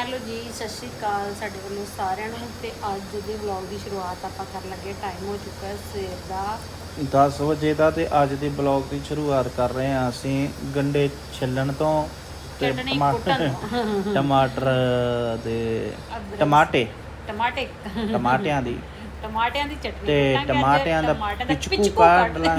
Hello ਜੀ ਸਤਿ ਸ਼੍ਰੀ ਅਕਾਲ ਸਾਡੇ ਵੱਲੋਂ ਸਾਰਿਆਂ ਨੂੰ ਤੇ ਅੱਜ ਦੇ ਵਲੌਗ ਦੀ ਸ਼ੁਰੂਆਤ ਆਪਾਂ ਕਰਨ ਲੱਗੇ ਟਾਈਮ ਹੋ ਚੁੱਕਾ ਹੈ ਸਵੇਰ ਦਾ। 10 ਵਜੇ ਦਾ ਤੇ ਅੱਜ ਦੇ ਬਲੌਗ ਦੀ ਸ਼ੁਰੂਆਤ ਕਰ ਰਹੇ ਹਾਂ ਅਸੀਂ। ਗੰਡੇ ਛਿੱਲਣ ਤੋਂ ਤੇ ਕੁੱਟਣ। ਟਮਾਟਰ ਦੇ ਅਦਰਕ, ਟਮਾਟੇ। ਟਮਾਟੇ। ਟਮਾਟਿਆਂ ਦੀ। ਟਮਾਟਿਆਂ ਦੀ ਚਟਨੀ ਤੇ ਅੱਜ, ਟਮਾਟਿਆਂ ਦਾ ਟਮਾਟਰ ਪਿਚਕੂ ਕੱਢ ਲਾਂ।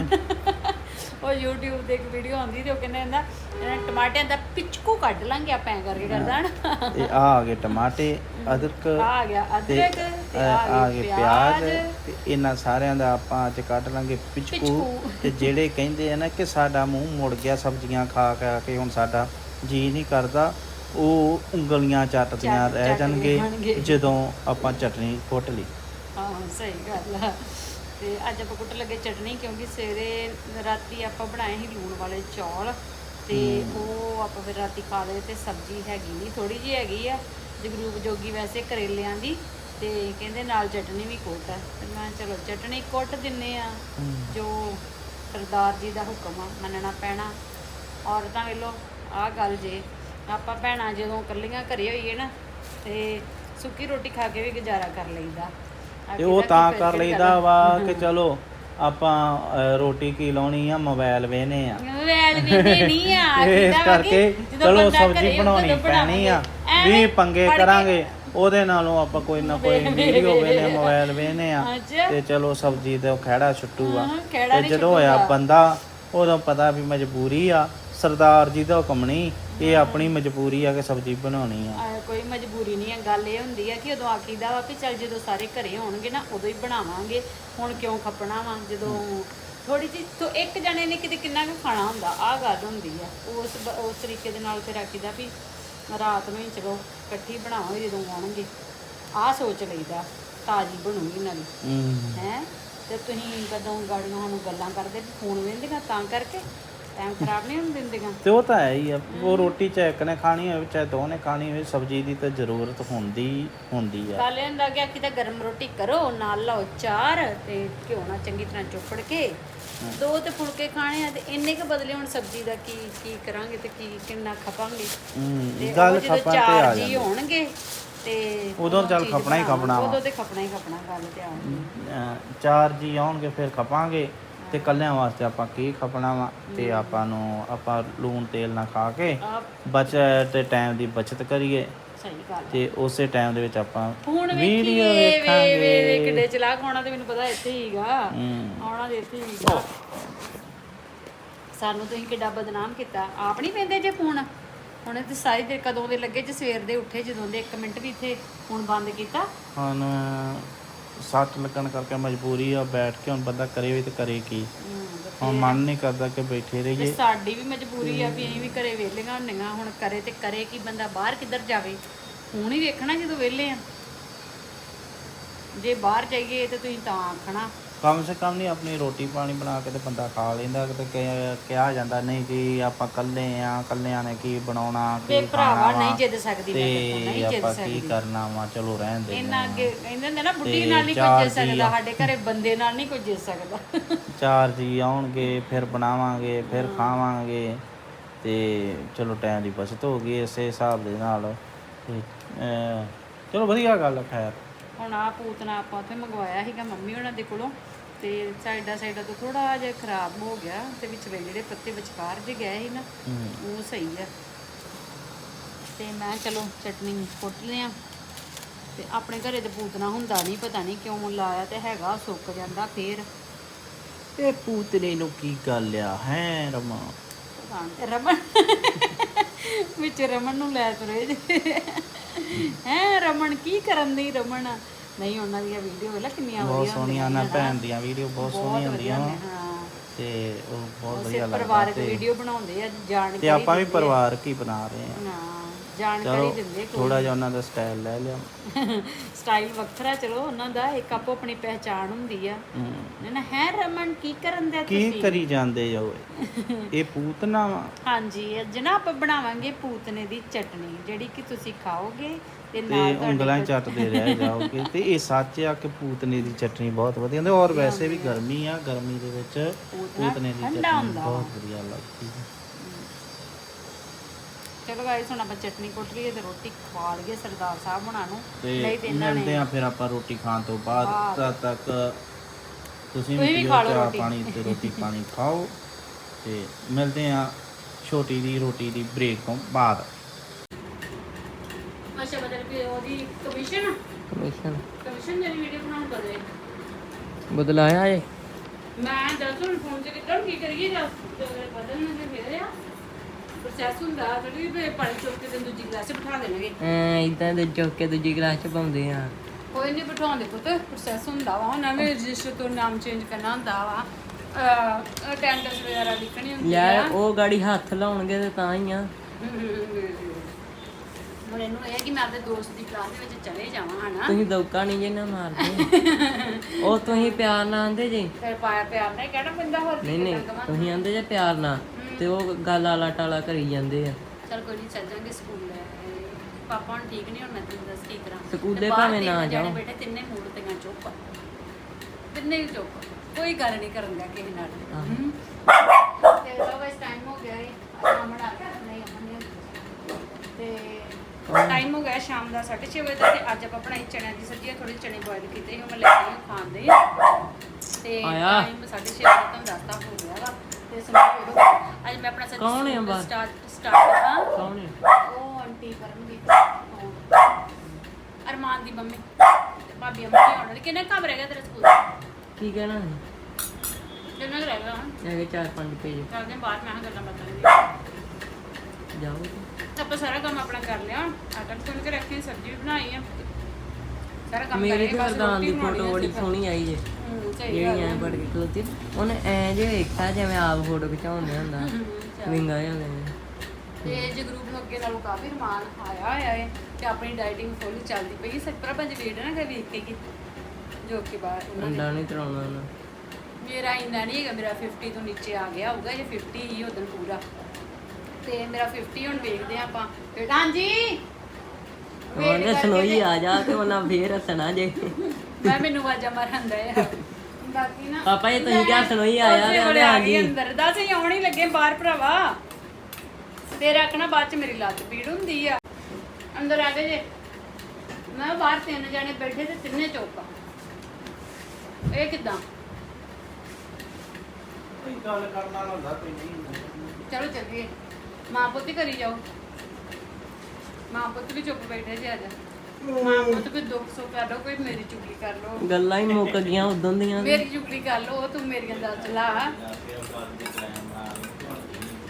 ਉਹ YouTube ਤੇ ਇੱਕ ਵੀਡੀਓ ਆਉਂਦੀ ਤੇ ਉਹ ਕਹਿੰਦੇ ਹੁੰਦਾ ਇਹਨਾਂ ਟਮਾਟਿਆਂ ਦਾ ਪਿਚਕੂ ਕੱਢ ਲਾਂਗੇ ਆਪਾਂ ਐਂ ਕਰਕੇ ਕਰਦਾ ਨਾ ਤੇ ਆ ਆ ਗਏ ਟਮਾਟੇ ਅਦਰਕ ਆ ਗਿਆ ਅਦਰਕ ਆ ਗਏ ਪਿਆਜ਼। ਤੇ ਇਹਨਾਂ ਸਾਰਿਆਂ ਦਾ ਆਪਾਂ ਅੱਜ ਕੱਢ ਲਾਂਗੇ ਪਿਚਕੂ। ਤੇ ਜਿਹੜੇ ਕਹਿੰਦੇ ਆ ਨਾ ਕਿ ਸਾਡਾ ਮੂੰਹ ਮੁੜ ਗਿਆ ਸਬਜ਼ੀਆਂ ਖਾ ਖਾ ਕੇ ਹੁਣ ਸਾਡਾ ਜੀ ਨਹੀਂ ਕਰਦਾ ਉਹ ਉਂਗਲੀਆਂ ਚੱਟਦੀਆਂ ਚੱਟ- ਰਹਿ ਜਾਣਗੇ। ਜਦੋਂ ਆਪਾਂ ਚਟਨੀ ਕੁੱਟ ਲਈ। ਹਾਂ ਸਹੀ ਗੱਲ ਆ। ਤੇ ਅੱਜ ਆਪਾਂ ਕੁੱਟ ਲੱਗੇ ਚਟਨੀ ਕਿਉਂਕਿ ਸਵੇਰੇ ਰਾਤੀ ਆਪਾਂ ਬਣਾਏ ਸੀ ਲੂਣ ਵਾਲੇ ਚੌਲ ਤੇ ਉਹ ਆਪਾਂ ਫਿਰ ਰਾਤੀ ਖਾ ਲਏ ਤੇ ਸਬਜ਼ੀ ਹੈਗੀ ਨਹੀਂ ਥੋੜੀ ਜਿਹੀ ਹੈਗੀ ਆ ਜਗਰੂਪ ਜੋਗੀ ਵੈਸੇ ਕਰੇਲਿਆਂ ਦੀ ਤੇ ਕਹਿੰਦੇ ਨਾਲ ਚਟਨੀ ਵੀ ਕੁੱਟ ਆ। ਤੇ ਮੈਂ ਚਲੋ ਚਟਨੀ ਕੁੱਟ ਦਿੰਨੇ ਆ ਜੋ ਸਰਦਾਰ ਜੀ ਦਾ ਹੁਕਮ ਆ ਮੰਨਣਾ ਪੈਣਾ। ਔਰਤਾਂ ਵੇਲੋ ਆਹ ਗੱਲ ਜੇ ਆਪਾਂ ਭੈਣਾਂ ਜਦੋਂ ਇਕੱਲੀਆਂ ਘਰੇ ਹੋਈਏ ਨਾ ਤੇ ਸੁੱਕੀ ਰੋਟੀ ਖਾ ਕੇ ਵੀ ਗੁਜ਼ਾਰਾ ਕਰ ਲਈਦਾ। ਤੇ ਉਹ ਤਾਂ ਕਰ ਲਈਦਾ ਵਾ ਕਿ ਚਲੋ ਆਪਾਂ ਰੋਟੀ ਕੀ ਲਾਉਣੀ ਆ ਮੋਬਾਈਲ ਵੇਨੇ ਆ। ਵੈਲ ਵੀ ਨਹੀਂ ਆ ਇਸ ਕਰਕੇ ਚਲੋ ਸਬਜ਼ੀ ਬਣਾਉਣੀ ਪੈਣੀ ਆ। ਵੀ ਪੰਗੇ ਕਰਾਂਗੇ ਉਹਦੇ ਨਾਲੋਂ ਆਪਾਂ ਕੋਈ ਨਾ ਕੋਈ ਵੀਡੀਓ ਵੇਨੇ ਮੋਬਾਈਲ ਵੇਨੇ ਆ। ਅੱਛਾ। ਤੇ ਚਲੋ ਸਬਜ਼ੀ ਤੇ ਉਹ ਖਹਿੜਾ ਛੁੱਟੂਗਾ ਹਾਂ, ਖਹਿੜਾ ਤੇ ਜਦੋਂ ਹੋਇਆ। ਬੰਦਾ ਉਦੋਂ ਪਤਾ ਵੀ ਮਜਬੂਰੀ ਆ। ਸਰਦਾਰ ਜੀ ਦਾ ਹੁਕਮ ਨਹੀਂ। ਇਹ ਆਪਣੀ ਮਜਬੂਰੀ ਆ ਕਿ ਸਬਜ਼ੀ ਬਣਾਉਣੀ ਆ। ਆ, ਕੋਈ ਮਜਬੂਰੀ ਨਹੀਂ ਹੈ ਗੱਲ ਇਹ ਹੁੰਦੀ ਹੈ ਕਿ ਉਦੋਂ ਆਖੀਦਾ ਵਾ ਵੀ ਚੱਲ ਜਦੋਂ ਸਾਰੇ ਘਰੇ ਹੋਣਗੇ ਨਾ ਉਦੋਂ ਹੀ ਬਣਾਵਾਂਗੇ। ਹੁਣ ਕਿਉਂ ਖਪਣਾ ਵਾ? ਜਦੋਂ ਥੋੜੀ ਜਿਹੀ ਤੋਂ ਇੱਕ ਜਣੇ ਨੇ ਕਿਤੇ ਕਿੰਨਾ ਕੁ ਖਾਣਾ ਹੁੰਦਾ ਆਹ ਗੱਲ ਹੁੰਦੀ ਆ। ਉਸ ਬ- ਉਸ ਤਰੀਕੇ ਦੇ ਨਾਲ ਫਿਰ ਆਖੀਦਾ ਵੀ ਰਾਤ ਨੂੰ ਹੀ ਚਲੋ ਇਕੱਠੀ ਬਣਾਵਾਂਗੇ ਜਦੋਂ ਆਉਣਗੇ। ਆਹ ਸੋਚ ਲਈਦਾ ਤਾਜੀ ਬਣੂਗੀ ਨਾਲੇ। ਹੂੰ। ਹੈ? ਤੇ ਤੁਸੀਂ ਕਦੋਂ ਗਾੜੀਆਂ ਸਾਨੂੰ ਗੱਲਾਂ ਕਰਦੇ ਵੀ ਫੋਨ ਵੇਂਦੀਆਂ ਤਾਂ ਕਰਕੇ। ਟਾਈਮ ਖਰਾਬ ਨਹੀਂ ਹੋਣ ਦਿੰਦੀਆਂ ਤੇ ਉਹ ਤਾਂ ਹੈ ਹੀ ਆ ਉਹ ਰੋਟੀ ਚਾਹੇ ਇੱਕ ਨੇ ਖਾਣੀ ਹੋਵੇ ਚਾਹੇ ਦੋ ਨੇ ਖਾਣੀ ਹੋਵੇ ਸਬਜ਼ੀ ਦੀ ਤਾਂ ਜ਼ਰੂਰਤ ਹੁੰਦੀ ਹੁੰਦੀ ਆ। ਕੱਲ ਹੁੰਦਾ ਗਿਆ ਕਿ ਤਾਂ ਗਰਮ ਰੋਟੀ ਕਰੋ ਨਾਲ ਲਓ ਚਾਰ ਤੇ ਘਿਓ ਨਾਲ ਚੰਗੀ ਤਰ੍ਹਾਂ ਚੋਪੜ ਕੇ। ਦੋ ਤੇ ਫੁਲਕੇ ਖਾਣੇ ਆ ਤੇ ਇੰਨੇ ਕ ਬਦਲੇ ਹੁਣ ਸਬਜ਼ੀ ਦਾ ਕੀ ਕੀ ਕਰਾਂਗੇ ਤੇ ਕੀ ਕਿੰਨਾ ਖਪਾਂਗੇ? ਹੂੰ ਗੱਲ ਖਪਾਂ ਤੇ ਆ ਜੀ ਹੋਣਗੇ ਤੇ ਉਦੋਂ ਚੱਲ ਚੀਜ਼ ਖਪਣਾ ਹੀ। ਖਪਣਾ ਵਾ। ਉਦੋਂ ਤੇ ਖਪਣਾ ਹੀ ਖਪਣਾ ਗੱਲ ਤੇ ਆਉਂਦੀ ਅਹ ਚਾਰ ਜੀ ਆਉਣਗੇ ਫਿਰ ਖਪਾਂਗੇ। ਤੇ ਕੱਲਿਆਂ ਵਾਸਤੇ ਆਪਾਂ ਕੀ ਖਪਣਾ ਵਾ ਤੇ ਆਪਾਂ ਨੂੰ ਆਪਾਂ ਲੂਣ ਤੇਲ ਨਾ ਖਾ ਕੇ ਆ ਬਚਤ ਤੇ ਟਾਈਮ ਦੀ ਬਚਤ ਕਰੀਏ। ਸਹੀ ਗੱਲ ਤੇ ਉਸੇ ਟਾਈਮ ਦੇ ਵਿੱਚ ਆਪਾਂ ਹੁਣ ਵੀਡੀਓ ਵੇਖੀਏ ਵੇ ਵੇ ਵੇ ਵੇਖਾਂਗੇ ਕਿੱਡੇ ਚਲਾਕ ਹੋਣਾ ਤੇ ਮੈਨੂੰ ਪਤਾ ਇੱਥੇ ਹੀਗਾ ਹੂੰ। ਆਉਣਾ ਤੇ ਇੱਥੇ ਹੀਗਾ ਸਾਨੂੰ ਤੁਸੀਂ ਕਿੱਡਾ ਬਦਨਾਮ ਕੀਤਾ। ਆਪ ਨਹੀਂ ਪੈਂਦੇ ਜੇ ਫੋਨ। ਹੁਣ ਤੇ ਸਾਰੀ ਦੇਰ ਕਦੋਂ ਦੇ ਲੱਗੇ ਜੇ ਸਵੇਰ ਦੇ ਉੱਠੇ ਜਦੋਂ ਦੇ 1 ਮਿੰਟ ਵੀ ਇੱਥੇ ਫੋਨ ਬੰਦ ਕੀਤਾ। ਹੁਣ ਸੱਟ ਲੱਗਣ ਕਰਕੇ ਮਜਬੂਰੀ ਆ, ਬੈਠ ਕੇ ਹੁਣ ਬੰਦਾ ਕਰੇ ਵੀ ਤੇ ਕਰੇ ਕੀ। ਹੁਣ ਮਨ ਨਹੀਂ ਕਰਦਾ ਕਿ ਬੈਠੇ ਤੇ ਰਹੀਏ ਸਾਡੀ ਵੀ ਮਜਬੂਰੀ ਆ ਵੀ ਅਸੀਂ ਵੀ ਘਰੇ ਵਿਹਲੀਆਂ ਹੁੰਨੀਆਂ ਹੁਣ ਕਰੇ ਤੇ ਕਰੇ ਕੀ ਬੰਦਾ ਬਾਹਰ ਕਿੱਧਰ ਜਾਵੇ। ਹੁਣ ਹੀ ਵੇਖਣਾ ਜਦੋਂ ਵਿਹਲੇ ਆ। ਜੇ ਬਾਹਰ ਜਾਈਏ ਤੇ ਤੁਸੀਂ ਤਾਂ ਆਖਣਾ। ਕਮ ਸੇ ਕਮ ਨਹੀਂ ਆਪਣੀ ਰੋਟੀ ਪਾਣੀ ਬਣਾ ਕੇ ਤੇ ਬੰਦਾ ਖਾ ਲੈਂਦਾ ਕਿ- ਕਿਹਾ ਜਾਂਦਾ ਨਹੀਂ ਜੀ ਆਪਾਂ ਕੱਲੇ ਆ ਕੱਲਿਆਂ ਨੇ ਕੀ ਬਣਾਉਣਾ ਤੇ ਕੀ ਭਰਾਵਾ ਖਾਣਾ ਨਹੀਂ ਜਿੱਦ ਸਕਦੀ ਮੈਂ ਤੇ ਤੇ ਨਹੀਂ ਜਿੱਦ ਆਪਾਂ ਕੀ ਸਕਦੀ। ਕਰਨਾ ਵਾ? ਚਲੋ ਰਹਿਣ ਦੇ ਇਹਨਾਂ ਅੱਗੇ ਕਹਿੰਦੇ ਹੁੰਦੇ ਨਾ ਬੁੱਢੀ ਤੇ ਨਾਲ ਨਹੀਂ ਕੋਈ ਜਿੱਤ ਜੀ ਸਕਦਾ ਆ। ਸਾਡੇ ਘਰੇ ਬੰਦੇ ਨਾਲ ਨਹੀਂ ਕੋਈ ਜਿੱਤ ਸਕਦਾ। ਚਾਰ ਜੀ ਆਉਣਗੇ ਫਿਰ ਬਣਾਵਾਂਗੇ ਫਿਰ ਖਾਵਾਂਗੇ ਤੇ ਚਲੋ ਟਾਈਮ ਦੀ ਬਚਤ ਹੋ ਗਈ ਇਸੇ ਹਿਸਾਬ ਦੇ ਨਾਲ। ਤੇ ਅਹ, ਚਲੋ ਵਧੀਆ ਗੱਲ ਹੈ ਖੈਰ। ਹੁਣ ਆ ਪੂਤਨਾ ਆਪਾਂ ਉੱਥੇ ਮੰਗਵਾਇਆ ਸੀਗਾ ਮੰਮੀ ਉਹਨਾਂ ਦੇ ਕੋਲੋਂ। ਤੇ ਸਾਈਡਾ ਸਾਈਡਾ ਤੋਂ ਥੋੜਾ ਜਿਹਾ ਖਰਾਬ ਹੋ ਗਿਆ ਤੇ ਵਿੱਚ ਜਿਹੜੇ ਪੱਤੇ ਵਿਚਕਾਰ ਜੇ ਗਏ ਸੀ ਨਾ। ਉਹ ਸਹੀ ਆ। ਤੇ ਮੈਂ ਚਲੋ ਚਟਨੀ ਕੁੱਟ ਲਿਆ। ਤੇ ਆਪਣੇ ਘਰੇ ਤੇ ਪੂਤਨਾ ਹੁੰਦਾ ਨਹੀਂ ਪਤਾ ਨਹੀਂ ਕਿਉਂ ਲਾਇਆ ਤੇ ਹੈਗਾ ਸੁੱਕ ਜਾਂਦਾ ਫੇਰ। ਇਹ ਪੂਤਨੇ ਨੂੰ ਕੀ ਗੱਲ ਆ ਹੈ ਰਮਾ? ਰਮਨ ਵਿੱਚ ਰਮਨ ਨੂੰ ਲੈ ਤੁਰੇ ਜੇ। ਹੈ ਰਮਨ ਕੀ ਕਰਨ ਦੀ ਰਮਨ? ਨਹੀਂ ਉਹਨਾਂ ਦੀਆਂ ਵੀਡੀਓ ਵੇਲਾ ਕਿੰਨੀਆਂ ਬਹੁਤ ਵਧੀਆ ਸੋਹਣੀਆਂ ਨਾ ਭੈਣ ਦੀਆਂ ਵੀਡੀਓ ਬਹੁਤ ਸੋਹਣੀਆਂ ਹੁੰਦੀਆਂ। ਵਾ ਤੇ ਉਹ ਬਹੁਤ ਵਧੀਆ ਲੱਗਦਾ ਪਰਿਵਾਰਕ ਤੇ ਵੀਡੀਓ ਬਣਾਉਂਦੇ ਆ ਜਾਣਕਾਰੀ ਤੇ ਆਪਾਂ ਵੀ ਦਿੰਦੇ ਪਰਿਵਾਰਕ ਹੀ ਬਣਾ ਰਹੇ ਹਾਂ। ਜਾਣਕਾਰੀ ਦਿੰਦੇ ਥੋੜਾ ਜਿਹਾ ਉਹਨਾਂ ਦਾ ਸਟਾਈਲ ਲੈ ਲਿਆ। ਸਟਾਈਲ ਵੱਖਰਾ ਚਲੋ ਉਹਨਾਂ ਦਾ ਇੱਕ ਆਪੋ ਆਪਣੀ ਪਹਿਚਾਣ ਹੁੰਦੀ ਆ। ਹੂੰ। ਨਾ ਹੈ ਰਮਨ ਕੀ ਕਰਨ ਦੇ ਕੀ ਕਰੀ ਜਾਂਦੇ ਹੋ ਇਹ ਪੂਤਨਾ ਵਾ। ਹਾਂਜੀ ਅੱਜ ਨਾ ਆਪਾਂ ਬਣਾਵਾਂਗੇ ਪੂਤਨੇ ਦੀ ਚਟਨੀ ਜਿਹੜੀ ਕਿ ਤੁਸੀਂ ਖਾਓਗੇ ਤੇ ਨਾਲ ਉਂਗਲਾਂ ਚੱਟਦੇ ਰਹਿ ਜਾਓਗੇ ਤੇ ਇਹ ਸੱਚ ਆ ਕਿ ਪੂਤਨੇ ਦੀ ਚਟਨੀ ਬਹੁਤ ਵਧੀਆ ਹੁੰਦੀ ਔਰ ਵੈਸੇ ਵੀ ਗਰਮੀ ਆ ਗਰਮੀ ਦੇ ਵਿੱਚ ਪੂਤਨਾ ਦੀ ਚਟਨੀ। ਬਹੁਤ ਵਧੀਆ ਲੱਗਦੀ ਹੈ। ਚਲੋ ਗਾਇਸ ਹੁਣ ਆਪਾਂ ਚਟਨੀ ਕੁੱਟ ਲਈਏ ਤੇ ਰੋਟੀ ਖਵਾ ਲਈਏ ਸਰਦਾਰ ਸਾਹਿਬ ਹੁਣਾਂ ਨੂੰ। ਨਹੀਂ ਤੇ ਇਹਨਾਂ ਮਿਲਦੇ ਆ ਫਿਰ ਆਪਾਂ ਰੋਟੀ ਖਾਣ ਤੋਂ ਬਾਅਦ। ਤਦ ਤੱਕ ਤੁਸੀਂ ਵੀ ਖਾ ਲਓ। ਪਾਣੀ ਤੇ ਰੋਟੀ ਪਾਣੀ ਖਾਓ। ਤੇ ਮਿਲਦੇ ਆ ਛੋਟੀ ਦੀ ਰੋਟੀ ਦੀ ਬ੍ਰੇਕ ਤੋਂ ਬਾਅਦ। ਅੱਛਾ ਬਦਲ ਕੇ ਉਹਦੀ ਕਮਿਸ਼ਨ ਕਮਿਸ਼ਨ ਕਮਿਸ਼ਨ ਜਿਹੜੀ ਵੀਡੀਓ ਬਣਾਉਣ ਕਰੇ ਬਦਲਾਇਆ ਏ ਮੈਂ ਦੱਸ ਹੁਣ ਫੋਨ ਤੇ ਕਿੱਦਾਂ ਕੀ ਕਰੀਏ ਜਾਂ ਬਦਲਣ ਦੇ ਮੇਰੇ ਆ ਪ੍ਰੋਸੈਸ ਹੁੰਦਾ ਜਿਹੜੀ ਵੀ ਪਾਣੀ ਚੁੱਕ ਕੇ ਤੇ ਦੂਜੀ ਗਲਾਸ 'ਚ ਬਿਠਾ ਦੇਣਗੇ। ਐ ਇਦਾਂ ਦੇ ਚੁੱਕ ਕੇ ਦੂਜੀ ਕਲਾਸ ਚ ਪਾਉਂਦੇ ਆ। ਕੋਈ ਨਹੀਂ ਬਿਠਾਉਂਦੇ ਪੁੱਤ ਪ੍ਰੋਸੈਸ ਹੁੰਦਾ ਵਾ। ਨਵੇਂ ਰਜਿਸਟਰ ਤੋਂ ਨਾਮ ਚੇਂਜ ਕਰਨਾ ਹੁੰਦਾ ਵਾ। ਅਟੈਂਡੈਂਸ ਵਗੈਰਾ ਲਿਖਣੀ ਹੁੰਦੀ ਆ। ਯਾਰ ਉਹ ਗਾੜੀ ਹੱਥ ਲਾਉਣਗੇ ਤੇ ਤਾਂ ਹੀ ਆ। ਹੁਣ ਇਹਨੂੰ ਇਹ ਹੈ ਕਿ ਮੈਂ ਆਪਣੇ ਦੋਸਤ ਦੀ ਕਲਾਸ ਦੇ ਵਿੱਚ ਚਲੇ ਜਾਵਾਂ ਹਨਾ? ਤੁਸੀਂ ਦੌਕਾ ਨਹੀਂ ਜੇ ਨਾ ਮਾਰਦੇ। ਉਹ ਤੁਸੀਂ ਪਿਆਰ ਨਾਲ ਆਂਦੇ ਜੇ। ਫਿਰ ਪਾਇਆ ਪਿਆਰ ਨਹੀਂ ਕਹਿਣਾ ਪੈਂਦਾ ਹੋਰ ਨਹੀਂ ਨਹੀਂ ਤੁਸੀਂ ਆਂਦੇ ਜੇ ਪਿਆਰ ਨਾਲ ਤੇ ਉਹ ਗੱਲ ਆਲਾ ਟਾਲਾ ਕਰੀ ਜਾਂਦੇ ਆ। ਚਲ ਕੋਈ ਨਹੀਂ ਚੱਲ ਜਾਾਂਗੇ ਸਕੂਲ ਪਾਪਾ ਹੁਣ ਠੀਕ ਨਹੀਂ ਹੁਣ ਮੈਂ ਤੈਨੂੰ ਦੱਸ ਕੀ ਕਰਾਂ। ਸਕੂਲ ਤੇ ਦੇ ਬਾਹਰ ਭਾਵੇਂ ਨਾ ਤਿੰਨ ਜਾਣੇ ਜਾਓ। ਬੇਟੇ ਤਿੰਨੇ ਮੂਡ ਤੇ ਗਾ ਚੁੱਪ ਤਿੰਨੇ ਹੀ ਚੁੱਪ ਕੋਈ ਗੱਲ ਨਹੀਂ ਕਰਨਗਾ ਕਿਸੇ ਨਾਲ। ਹਮ। ਤੇ ਲੋ ਬਸ ਟਾਈਮ ਹੋ ਗਿਆ ਹੈ ਅਮਨ ਆ ਗਿਆ ਨਹੀਂ ਅਮਨ ਨਹੀਂ ਤੇ ਟਾਈਮ ਹੋ ਗਿਆ ਸ਼ਾਮ ਦਾ 6:30 ਵਜੇ ਦਾ ਤੇ ਅੱਜ ਆਪਾਂ ਬਣਾਈ ਚਣਿਆਂ ਦੀ ਸਬਜ਼ੀ ਥੋੜੀ ਚਣੇ ਬੋਇਲ ਕੀਤੇ ਸੀ ਉਹ ਮੈਂ ਲੈ ਕੇ ਆਈ ਖਾਣ ਦੇ ਤੇ ਆਇਆ। ਟਾਈਮ 6:30 ਵਜੇ ਤੁਹਾਨੂੰ ਦੱਸਤਾ ਹੋ ਗਿਆ ਵਾ। ਤੇ ਅੱਜ ਮੈਂ ਆਪਣਾ ਕੌਣ ਹੈ ਬਾਹਰ? ਸਟਾਰਟ ਸਟਾਰਟ ਕਰਾਂ ਕੌਣ ਹੈ ਉਹ ਆਂਟੀ ਕਰਨਗੇ। ਅਰਮਾਨ ਦੀ ਮੰਮੀ। ਤੇ ਭਾਬੀ ਅੰਮੀ ਆਉਣ ਕਿੰਨੇ ਕੰਮ ਰਹਿ ਗਿਆ ਤੇਰੇ ਸਕੂਲ ਕੀ ਕਹਿਣਾ ਕਿੰਨੇ ਕੁ ਰਹਿ ਗਿਆ ਹੈਗੇ ਚਾਰ ਪੰਜ ਪੇਜ। ਚੱਲਦੇ ਹਾਂ ਬਾਹਰ ਮੈਂ ਕਿਹਾ ਗੱਲਾਂ ਬਾਤਾਂ ਕਰੀਏ। ਜਾਓ। ਆਪਾਂ ਸਾਰਾ ਕੰਮ ਆਪਣਾ ਕਰ ਲਿਆ। ਆਟਾ ਗੁੰਨ ਕੇ ਰੱਖੀ ਸਬਜ਼ੀ ਵੀ ਬਣਾਈ ਆ। ਸਾਰਾ ਕੰਮ ਮੇਰੀ ਕਰੇ ਤੇ ਬਸ ਸਰਦਾਨ ਦੀ ਬਣਾਉਣੀ ਫੋਟੋ ਆ ਬੜੀ। ਸੋਹਣੀ ਆਈ ਜੇ ਹੂੰ, ਸਹੀ ਜਿਹੜੀ ਐ ਬੜ ਕੇ ਖਲੋਤੀ। ਉਹਨੇ ਐ ਜੇ ਵੇਖਿਆ ਜਿਵੇਂ ਆਪ ਫੋਟੋ ਖਿਚਾਉਂਦੇ ਹੁੰਦਾ। ਹੂੰ। ਵਿੰਗਾ ਜਾਂਦੇ ਨੇ ਤੇ ਜੇ ਗਰੁੱਪ ਨੂੰ ਅੱਗੇ ਨਾਲੋਂ ਕਾਫੀ ਰਮਾਨ ਆਇਆ ਹੋਇਆ ਹੈ ਤੇ ਆਪਣੀ ਡਾਈਟਿੰਗ ਫੁੱਲ ਚੱਲਦੀ ਪਈ ਸੱਤਰਾ ਪੰਜ ਵੀਡੀਓ ਨਾ ਕਿ ਵੇਖ ਕੇ ਕੀ ਜੋ ਕਿ ਬਾਹਰ ਉਹਨਾਂ ਨੇ ਅੰਡਾ ਨਹੀਂ ਤਰਾਉਣਾ ਉਹਨਾਂ। ਮੇਰਾ ਇੰਨਾ ਨਹੀਂ ਹੈਗਾ ਮੇਰਾ 50 ਤੋਂ ਨੀਚੇ ਆ ਗਿਆ ਹੋਊਗਾ ਜੇ 50 ਹੀ ਉਦੋਂ ਪੂਰਾ। ਤੇ ਮੇਰਾ 50 ਹੁਣ ਵੇਖਦੇ ਆ ਆਪਾਂ। ਤੇ ਹਾਂਜੀ? ਉਹਨੇ ਸਨੋਈ ਆ ਜਾ ਤੇ ਉਹਨਾਂ ਫੇਰ ਹੱਸਣਾ ਜੇ। ਮੈਂ ਮੈਨੂੰ ਆਵਾਜ਼ਾਂ ਮਾਰਨ ਦਾ ਆ। ਬਾਕੀ ਨਾ ਪਾਪਾ ਜੀ ਤੁਸੀਂ ਕਿਹਾ ਸਨੋਈ ਆਇਆ ਤੇ ਉਹਨੇ ਆ ਆ ਗਈ ਅੰਦਰ। ਦੱਸ ਹੀ ਆਉਣ ਹੀ ਲੱਗੇ ਬਾਹਰ ਭਰਾਵਾ। ਤੇ ਰੱਖਣਾ ਬਾਅਦ ਚ ਮੇਰੀ ਲੱਤ ਪੀੜ ਹੁੰਦੀ ਆ। ਅੰਦਰ ਆ ਗਏ ਜੇ। ਮੈਂ ਬਾਹਰ ਤਿੰਨ ਜਾਣੇ ਬੈਠੇ ਤੇ ਤਿੰਨੇ ਚੌਕਾ ਇਹ ਕਿਦਾਂ? ਕੋਈ ਗੱਲ ਕਰਨ ਵਾਲਾ ਹੁੰਦਾ ਕੋਈ ਨਹੀਂ ਚਲੋ ਚੱਲੀਏ। ਮਾਂ ਪੁੱਤ ਹੀ ਕਰੀ ਜਾਓ। ਮਾਂ ਪੁੱਤ ਵੀ ਚੁੱਪ ਬੈਠੇ ਜੀ ਅੱਜ। ਮਾਂ ਪੁੱਤ ਕੋਈ ਦੁੱਖ ਸੁੱਖ ਕਰ ਲਓ ਕੋਈ ਮੇਰੀ ਚੁਗਲੀ ਕਰ ਲਓ। ਗੱਲਾਂ ਹੀ ਮੁੱਕ ਗਈਆਂ ਉਦੋਂ ਦੀਆਂ। ਮੇਰੀ ਚੁਗਲੀ ਕਰ ਲਓ ਤੂੰ ਮੇਰੀਆਂ ਦਾ ਚਲਾ।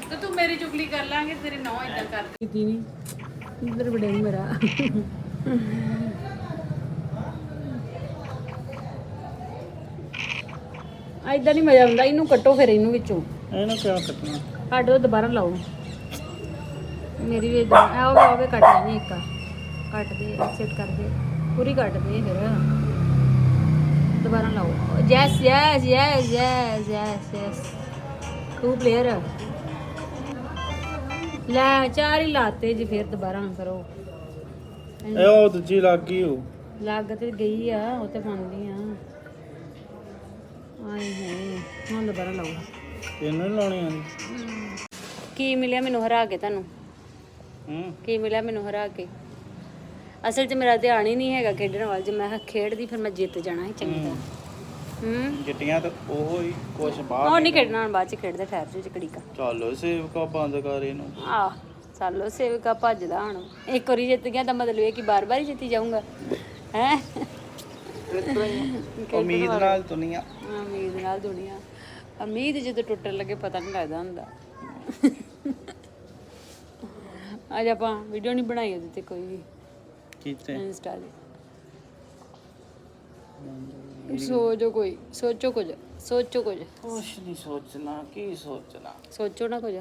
ਤੇ ਤੂੰ ਮੇਰੀ ਚੁਗਲੀ ਕਰ ਲਾਂਗੇ ਤੇਰੇ ਨੌ ਇਦਾਂ ਕਰ ਕੀਤੀ ਨਹੀਂ ਇਧਰ ਬੜੇ ਮੇਰਾ। ਐਦਾਂ ਨਹੀਂ ਮਜ਼ਾ ਆਉਂਦਾ ਇਹਨੂੰ ਕੱਟੋ ਫਿਰ ਇਹਨੂੰ ਵਿੱਚੋਂ। ਇਹਨੂੰ ਕਿਉਂ ਕੱਟਣਾ? ਕੱਟ ਦੋ ਦੁਬਾਰਾ ਲਾਓ। ਮੇਰੀ ਵੀ ਇਦਾਂ ਆਵੇ ਆਵੇ ਕੱਟ ਲੈਣੀ ਇੱਕ ਕੱਟ ਦੇ ਸੈੱਟ ਕਰ ਦੇ ਪੂਰੀ ਕੱਟ ਦੇ ਫਿਰ। ਦੁਬਾਰਾ ਲਾਓ। Yes yes yes yes yes yes two player ਲੈ ਚਾਰ ਹੀ ਲਾਤੇ ਜੀ ਫਿਰ ਦੁਬਾਰਾ ਕਰੋ। ਇਹ ਉਹ ਦੂਜੀ ਲੱਗ ਗਈ ਉਹ। ਲੱਗ ਤੇ ਗਈ ਆ ਉਹ ਤੇ ਪਾਉਂਦੀ ਆ। ਆਏ ਹੋਏ ਹੁਣ ਦੁਬਾਰਾ ਲਾਓ। ਇਹਨੂੰ ਲਾਉਣੀ ਆਂਦੀ ਕੀ ਮਿਲਿਆ ਮੈਨੂੰ ਹਰਾ ਕੇ ਤੁਹਾਨੂੰ? ਹੂੰ ਕੀ ਮਿਲਿਆ ਮੈਨੂੰ ਹਰਾ ਕੇ? ਅਸਲ 'ਚ ਮੇਰਾ ਧਿਆਨ ਹੀ ਨਹੀਂ ਹੈਗਾ ਖੇਡਣ ਵੱਲ। ਜੇ ਮੈਂ ਕਿਹਾ ਖੇਡਦੀ ਫਿਰ ਮੈਂ ਜਿੱਤ ਜਾਣਾ ਸੀ ਚੰਗੀ ਤਰ੍ਹਾਂ। ਹੂੰ। ਜਿੱਟੀਆਂ ਤਾਂ ਉਹ ਹੀ ਕੁਛ ਬਾਹਰ ਉਹ ਨਹੀਂ ਖੇਡਣਾ ਹੁਣ ਬਾਅਦ 'ਚ ਖੇਡਦੇ ਠਹਿਰ ਜੋ ਚਕੜੀ ਕਾ ਚੱਲ ਸੇਵਕਾ ਬੰਦ ਕਰ ਇਹਨੂੰ। ਆ ਸਾਲੋ ਸੇਵਕਾ ਭੱਜਦਾ ਹੁਣ। ਇੱਕ ਵਾਰੀ ਜਿੱਤ ਗਿਆ ਤਾਂ ਮਤਲਬ ਇਹ ਕਿ ਬਾਰ-ਬਾਰ ਹੀ ਜਿੱਤੀ ਜਾਊਂਗਾ। ਹੈ? ਉਮੀਦ ਨਾਲ ਦੁਨੀਆ। ਉਮੀਦ ਨਾਲ ਦੁਨੀਆ। ਉਮੀਦ ਜਦੋਂ ਟੁੱਟਣ ਲੱਗੇ ਪਤਾ ਨਹੀਂ ਲੱਗਦਾ ਹੁੰਦਾ। ਅੱਜ ਆਪਾਂ ਵੀਡੀਓ ਨਹੀਂ ਬਣਾਈ ਉਹਦੇ ਤੇ ਕੋਈ ਵੀ ਕੀਤੇ ਇੰਸਟਾ ਤੇ ਸੋਚੋ ਕੋਈ ਸੋਚੋ ਕੁਝ ਸੋਚੋ ਕੁਝ ਕੁਛ ਨਹੀਂ ਸੋਚਣਾ ਕੀ ਸੋਚਣਾ ਸੋਚੋ ਨਾ ਕੁਝ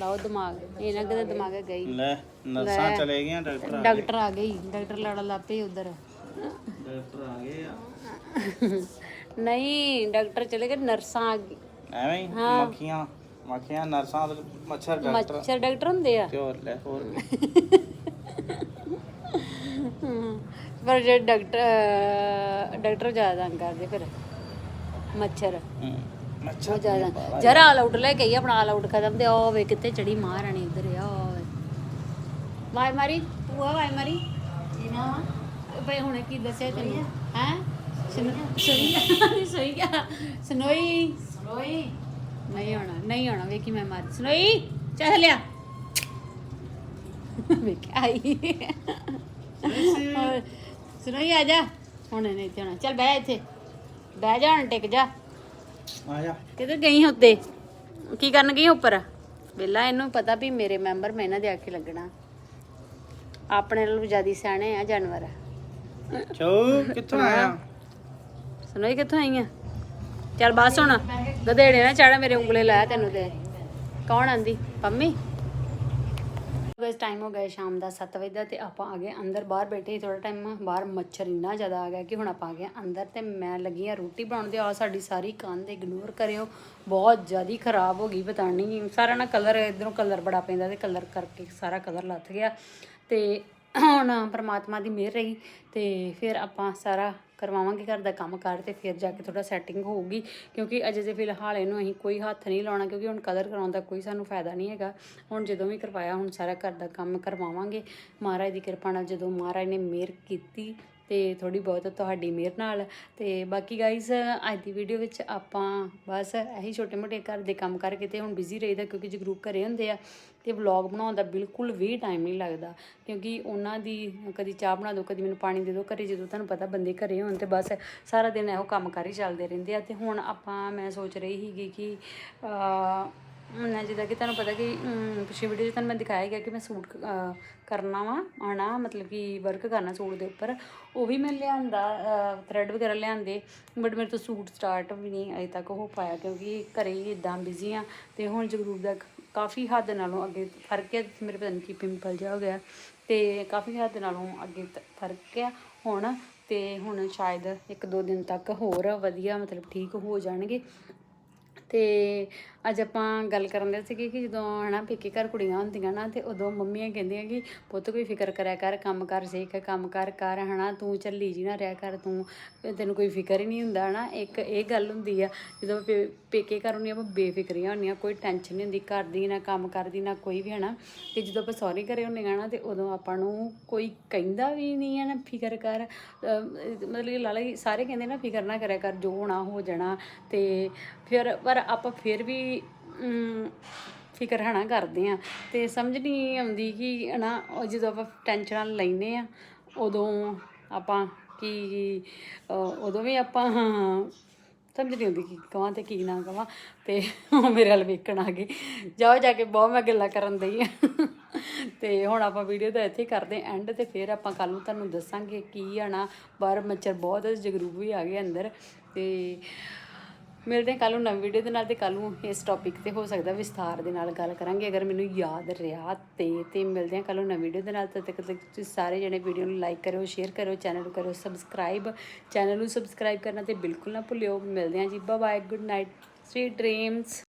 ਲਾਓ ਦਿਮਾਗ ਇਹ ਨਾ ਕਿਤੇ ਦਿਮਾਗ ਗਈ ਲੈ ਨਰਸਾਂ ਚਲੇ ਗਈਆਂ ਡਾਕਟਰ ਆ ਡਾਕਟਰ ਆ ਗਈ ਡਾਕਟਰ ਲੜਨ ਲੱਗ ਪਏ ਉਧਰ ਡਾਕਟਰ ਆ ਗਏ ਆ ਨਹੀਂ ਡਾਕਟਰ ਚਲੇ ਗਏ ਨਰਸਾਂ ਆ ਗਈ ਐਵੇਂ ਹੀ ਮੱਖੀਆਂ ਮੱਖੀਆਂ ਨਰਸਾਂ ਤੇ ਮੱਛਰ ਡਾਕਟਰ ਮੱਛਰ ਡਾਕਟਰ ਹੁੰਦੇ ਆ। ਤੇ ਹੋਰ ਲੈ ਹੋਰ ਹਮ, ਪਰ ਜੇ ਡਾਕਟਰ ਡਾਕਟਰ ਜ਼ਿਆਦਾ ਤੰਗ ਕਰਦੇ ਫਿਰ ਮੱਛਰ। ਹੂੰ, ਉਹ ਮੱਛਰ ਜ਼ਿਆਦਾ ਜਰਾ ਆਲ ਆਊਟ ਲੈ ਕੇ ਆਈ ਆਪਣਾ ਆਲ ਆਊਟ ਖਤਮ ਤੇ ਉਹ ਵੇ ਕਿੱਥੇ ਚੜੀ ਮਹਾਰਾਣੀ ਇੱਧਰ ਆ ਵਾਈ ਮਾਰੀ ਪੂਆ ਵਾਈ ਮਾਰੀ। ਇਹਨਾਂ ਬਈ ਹੁਣ ਕੀ ਦੱਸਿਆ ਤੈਨੂੰ? ਹੈ? ਸੋਈ ਸੋਈ ਗਿਆ ਸਨੋਈ ਸਨੋਈ ਨਹੀਂ ਆਉਣਾ ਨਹੀਂ ਆਉਣਾ ਵੇਖੀ ਮੈਂ ਮਾਰ ਸਨੋਈ ਚੱਲ ਲਿਆ। ਵੇਖ ਆਈ ਹੋਰ, ਸਨੋਈ ਆ ਜਾ। ਹੁਣ ਨਹੀਂ ਇੱਥੇ ਆਉਣਾ। ਚੱਲ ਬਹਿ ਇੱਥੇ। ਬਹਿ ਜਾ ਹੁਣ ਟਿਕ ਜਾ। ਆ ਜਾ। ਕਿੱਧਰ ਗਈ ਕੀ ਕਰਨ ਗਈ ਉੱਪਰ? ਵੇਲਾ ਇਹਨੂੰ ਪਤਾ ਵੀ ਮੇਰੇ ਮੈਂਬਰ ਮੈਂ ਇਹਨਾਂ ਦੇ ਆਖੇ ਲੱਗਣਾ। ਆਪਣੇ ਨਾਲੋਂ ਜਿਆਦੀ ਸਿਆਣੇ ਆ ਜਾਨਵਰ। ਕਿੱਥੋਂ ਆਇਆ? ਸੁਣੋਈ ਕਿੱਥੋਂ ਆਈਆਂ ਚੱਲ ਬਸ ਹੁਣ ਗਧੇੜੇ ਨਾ ਚੜਾ ਮੇਰੇ ਉਂਗਲੇ ਲਾਇਆ ਤੈਨੂੰ ਤੇ। ਕੌਣ ਆਂਦੀ? ਪੰਮੀ? ਗਾਇਸ ਟਾਈਮ ਹੋ ਗਿਆ ਸ਼ਾਮ ਦਾ 7 ਵਜੇ ਦਾ ਤੇ ਆਪਾਂ ਆ ਗਏ ਅੰਦਰ, ਬਾਹਰ ਬੈਠੇ ਥੋੜਾ ਟਾਈਮ ਬਾਹਰ ਮੱਛਰ ਇੰਨਾ ਜ਼ਿਆਦਾ ਆ ਗਿਆ ਕਿ ਹੁਣ ਆਪਾਂ ਆ ਗਏ ਅੰਦਰ ਤੇ ਮੈਂ ਲੱਗੀ ਆ ਰੋਟੀ ਬਣਾਉਣ ਦੇ ਆ ਸਾਡੀ ਸਾਰੀ ਕੰਧ ਇਗਨੋਰ ਕਰਿਓ। ਬਹੁਤ ਜ਼ਿਆਦੀ ਖਰਾਬ ਹੋ ਗਈ, ਪਤਾ ਨਹੀਂ ਸਾਰਾ ਨਾ ਕਲਰ ਇਧਰੋਂ ਕਲਰ ਬੜਾ ਪੈਂਦਾ ਤੇ ਕਲਰ ਕਰਕੇ ਸਾਰਾ ਕਲਰ ਲੱਥ ਗਿਆ। ਤੇ ਹੁਣ ਪਰਮਾਤਮਾ ਦੀ ਮਿਹਰ ਰਹੀ ਤੇ ਫਿਰ ਆਪਾਂ ਸਾਰਾ ਕਰਵਾਵਾਂਗੇ ਘਰ ਦਾ ਕੰਮ ਕਰ ਤੇ ਫਿਰ ਜਾ ਕੇ ਥੋੜਾ ਸੈਟਿੰਗ ਹੋਊਗੀ, ਕਿਉਂਕਿ ਅਜੇ ਤੇ ਫਿਲਹਾਲ ਇਹਨੂੰ ਅਸੀਂ ਕੋਈ ਹੱਥ ਨਹੀਂ ਲਾਉਣਾ, ਕਿਉਂਕਿ ਹੁਣ ਕਲਰ ਕਰਾਉਣ ਦਾ ਕੋਈ ਸਾਨੂੰ ਫਾਇਦਾ ਨਹੀਂ ਹੈਗਾ। ਹੁਣ ਜਦੋਂ ਵੀ ਕਰਵਾਇਆ, ਹੁਣ ਸਾਰਾ ਘਰ ਦਾ ਕੰਮ ਕਰਵਾਵਾਂਗੇ। ਮਹਾਰਾਜ ਦੀ ਕਿਰਪਾ ਨਾਲ ਜਦੋਂ ਮਹਾਰਾਜ ਨੇ ਮਿਹਰ ਕੀਤੀ ਤੇ ਥੋੜੀ ਬਹੁਤ ਤੁਹਾਡੀ ਮਿਹਰ ਨਾਲ। ਤੇ ਬਾਕੀ ਗਾਈਜ਼ ਅੱਜ ਦੀ ਵੀਡੀਓ ਵਿੱਚ ਆਪਾਂ ਬਸ ਇਹੀ ਛੋਟੇ ਮੋਟੇ ਘਰ ਦੇ ਕੰਮ ਕਰਕੇ ਤੇ ਹੁਣ ਬਿਜ਼ੀ ਰਹੀਦਾ ਕਿਉਂਕਿ ਜੇ ਗਰੁੱਪ ਘਰੇ ਹੁੰਦੇ ਆ ਤੇ ਵਲੌਗ ਬਣਾਉਣ ਦਾ ਬਿਲਕੁਲ ਵੀ ਟਾਈਮ ਨਹੀਂ ਲੱਗਦਾ। ਕਿਉਂਕਿ ਉਹਨਾਂ ਦੀ ਕਦੀ ਚਾਹ ਬਣਾ ਦਿਓ, ਕਦੀ ਮੈਨੂੰ ਪਾਣੀ ਦੇ ਦਿਓ, ਘਰੇ ਜਦੋਂ ਤੁਹਾਨੂੰ ਪਤਾ ਬੰਦੇ ਘਰੇ ਹੋਣ ਤੇ ਬਸ ਸਾਰਾ ਦਿਨ ਇਹੋ ਕੰਮ ਕਰ ਹੀ ਚੱਲਦੇ ਰਹਿੰਦੇ ਆ। ਤੇ ਹੁਣ ਆਪਾਂ, ਮੈਂ ਸੋਚ ਰਹੀ ਸੀਗੀ ਕਿ ਜਿੱਦਾਂ ਕਿ ਤੁਹਾਨੂੰ ਪਤਾ ਕਿ ਅਮ, ਪਿਛਲੀ ਵੀਡੀਓ 'ਚ ਤੁਹਾਨੂੰ ਮੈਂ ਦਿਖਾਇਆ ਗਿਆ ਕਿ ਮੈਂ ਸੂਟ ਕਰਨਾ ਵਾ ਆਣਾ ਮਤਲਬ ਕਿ ਵਰਕ ਕਰਨਾ ਸੂਟ ਦੇ ਉੱਪਰ। ਉਹ ਵੀ ਮੈਂ ਲਿਆਂਦਾ ਥਰੈਡ ਵਗੈਰਾ ਲਿਆਂਦੇ ਬਟ ਮੇਰੇ ਤੋਂ ਸੂਟ ਸਟਾਰਟ ਵੀ ਨਹੀਂ ਅਜੇ ਤੱਕ ਹੋ ਪਾਇਆ ਕਿਉਂਕਿ ਘਰੇ ਹੀ ਇਦਾਂ ਬਿਜ਼ੀ ਆ ਤੇ ਹੁਣ ਜਗਰੂਪ ਦਾ ਕਾਫੀ ਹੱਦ ਨਾਲੋਂ ਅੱਗੇ ਫ਼ਰਕ ਹੈ ਮੇਰੇ ਪਤਾ ਨਹੀਂ ਕੀ ਪਿੰਪਲ ਜਿਹਾ ਹੋ ਗਿਆ। ਤੇ ਕਾਫੀ ਹੱਦ ਨਾਲੋਂ ਅੱਗੇ ਫ਼ਰਕ ਆ ਹੁਣ ਤੇ ਹੁਣ ਸ਼ਾਇਦ ਇੱਕ ਦੋ ਦਿਨ ਤੱਕ ਹੋਰ ਵਧੀਆ ਮਤਲਬ ਠੀਕ ਹੋ ਜਾਣਗੇ। ਤੇ ਅੱਜ ਆਪਾਂ ਗੱਲ ਕਰਨ ਦੇ ਸੀਗੇ ਕਿ ਜਦੋਂ ਹਨਾ ਪੇਕੇ ਘਰ ਕੁੜੀਆਂ ਹੁੰਦੀਆਂ ਨਾ ਤੇ ਉਦੋਂ ਮੰਮੀਆਂ ਕਹਿੰਦੀਆਂ ਕਿ ਪੁੱਤ ਕੋਈ ਫਿਕਰ ਕਰਿਆ ਕਰ, ਕੰਮ ਕਰ ਸਿੱਖ ਕੰਮ ਕਰ ਕਰ ਹਨਾ, ਤੂੰ ਚੱਲੀ ਜੀ ਨਾ ਰਿਆ ਕਰ, ਤੂੰ ਤੈਨੂੰ ਕੋਈ ਫਿਕਰ ਹੀ ਨਹੀਂ ਹੁੰਦਾ ਹਨਾ। ਇੱਕ ਇਹ ਗੱਲ ਹੁੰਦੀ ਆ, ਜਦੋਂ ਪੇ- ਪੇਕੇ ਘਰ ਹੁੰਦੀਆਂ ਆਪਾਂ ਬੇਫਿਕਰੀਆਂ ਹੁੰਦੀਆਂ, ਕੋਈ ਟੈਨਸ਼ਨ ਨਹੀਂ ਹੁੰਦੀ ਘਰ ਦੀ ਨਾ ਕੰਮ, ਕਰਦੀ ਨਾ ਕੋਈ ਵੀ ਹਨਾ। ਤੇ ਜਦੋਂ ਆਪਾਂ ਸਹੁਰੇ ਘਰੇ ਹੁੰਦੇ ਆ ਨਾ ਤੇ ਉਦੋਂ ਆਪਾਂ ਨੂੰ ਕੋਈ ਕਹਿੰਦਾ ਵੀ ਨਹੀਂ ਹੈ ਨਾ ਫਿਕਰ ਕਰ ਮਤਲਬ ਕਿ ਲਾਲਾ ਜੀ ਸਾਰੇ ਕਹਿੰਦੇ ਨਾ ਫਿਕਰ ਨਾ ਕਰਿਆ ਕਰ, ਜੋ ਹੋਣਾ ਹੋ ਜਾਣਾ ਤੇ ਫਿਰ, ਪਰ ਆਪਾਂ ਫਿਰ ਵੀ ਅਮ, ਫਿਕਰ ਹਨਾ ਕਰਦੇ ਆ ਤੇ ਸਮਝ ਨਹੀਂ ਆਉਂਦੀ ਕਿ ਹਨਾ ਉਹ ਜਦੋਂ ਆਪਾਂ ਟੈਨਸ਼ਨਾਂ ਲੈਨੇ ਆ ਉਦੋਂ ਆਪਾਂ ਕੀ ਉਦੋਂ ਵੀ ਆਪਾਂ ਸਮਝ ਨਹੀਂ ਆਉਂਦੀ ਕਿ ਕਵਾਂ ਤੇ ਕੀ ਨਾ ਕਵਾਂ। ਤੇ ਉਹ ਮੇਰੇ ਵੱਲ ਵੇਖਣ ਆ ਗਏ। ਜਾਓ ਜਾ ਕੇ ਬਹੁਤ ਮੈਂ ਗੱਲਾਂ ਕਰਨ ਦਈ ਆ ਤੇ ਹੁਣ ਆਪਾਂ ਵੀਡੀਓ ਦਾ ਇੱਥੇ ਹੀ ਕਰਦੇ ਐਂਡ ਤੇ ਫਿਰ ਆਪਾਂ ਕੱਲ ਨੂੰ ਤੁਹਾਨੂੰ ਦੱਸਾਂਗੇ ਕੀ ਆਣਾ ਬਾਹਰ ਮੱਛਰ ਬਹੁਤ ਜਗਰੂਪ ਵੀ ਆ ਗਏ ਅੰਦਰ। ਤੇ ਮਿਲਦੇ ਹਾਂ ਕੱਲ ਨੂੰ ਨਵੀਂ ਵੀਡੀਓ ਦੇ ਨਾਲ ਤੇ ਕੱਲ ਨੂੰ ਇਸ ਟੌਪਿਕ ਤੇ ਹੋ ਸਕਦਾ ਵਿਸਥਾਰ ਦੇ ਨਾਲ ਗੱਲ ਕਰਾਂਗੇ। ਅਗਰ ਮੈਨੂੰ ਯਾਦ ਰਿਹਾ ਤੇ ਤੇ ਮਿਲਦੇ ਹਾਂ ਕੱਲ ਨੂੰ ਨਵੀਂ ਵੀਡੀਓ ਦੇ ਨਾਲ। ਤਦ ਤੱਕ ਤੁਸੀਂ ਸਾਰੇ ਜਣੇ ਵੀਡੀਓ ਨੂੰ ਲਾਈਕ ਕਰੋ ਸ਼ੇਅਰ ਕਰੋ ਚੈਨਲ ਨੂੰ ਕਰਿਓ ਸਬਸਕ੍ਰਾਈਬ ਚੈਨਲ ਨੂੰ ਸਬਸਕ੍ਰਾਈਬ ਕਰਨਾ ਤੇ ਬਿਲਕੁਲ ਨਾ ਭੁੱਲਿਓ। ਮਿਲਦੇ ਹਾਂ ਜੀ। Bye bye good night sweet dreams